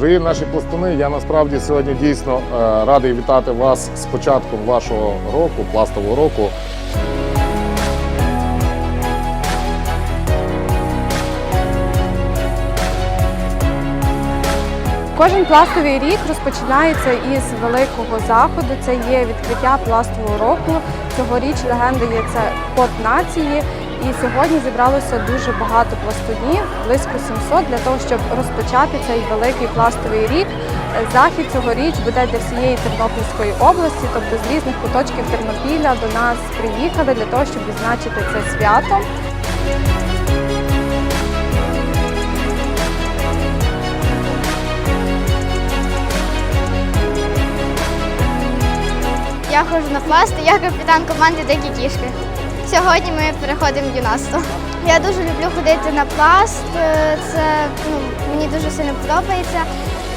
Дорогі наші пластуни, я насправді сьогодні дійсно е, радий вітати вас з початком вашого року, пластового року. Кожен пластовий рік розпочинається із великого заходу. Це є відкриття пластового року. Цьогоріч легенда є це код нації. І сьогодні зібралося дуже багато пластунів, близько 700, для того, щоб розпочати цей великий пластовий рік. Захід цьогоріч буде для всієї Тернопільської області, тобто з різних куточків Тернопіля до нас приїхали для того, щоб відзначити це свято. Я ходжу на пласт, я капітан команди Дикі кішки. Сьогодні ми переходимо в юнацтво. Я дуже люблю ходити на пласт. е, Це ну, мені дуже сильно подобається.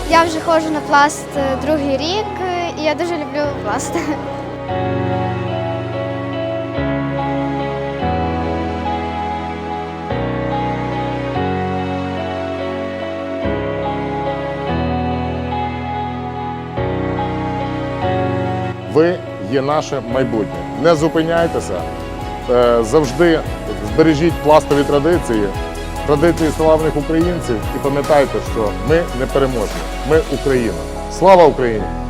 Я вже ходжу на пласт е, другий рік, е, і я дуже люблю пласт. Ви є наше майбутнє. Не зупиняйтеся, завжди збережіть пластові традиції, традиції славних українців і пам'ятайте, що ми не переможні. Ми Україна. Слава Україні!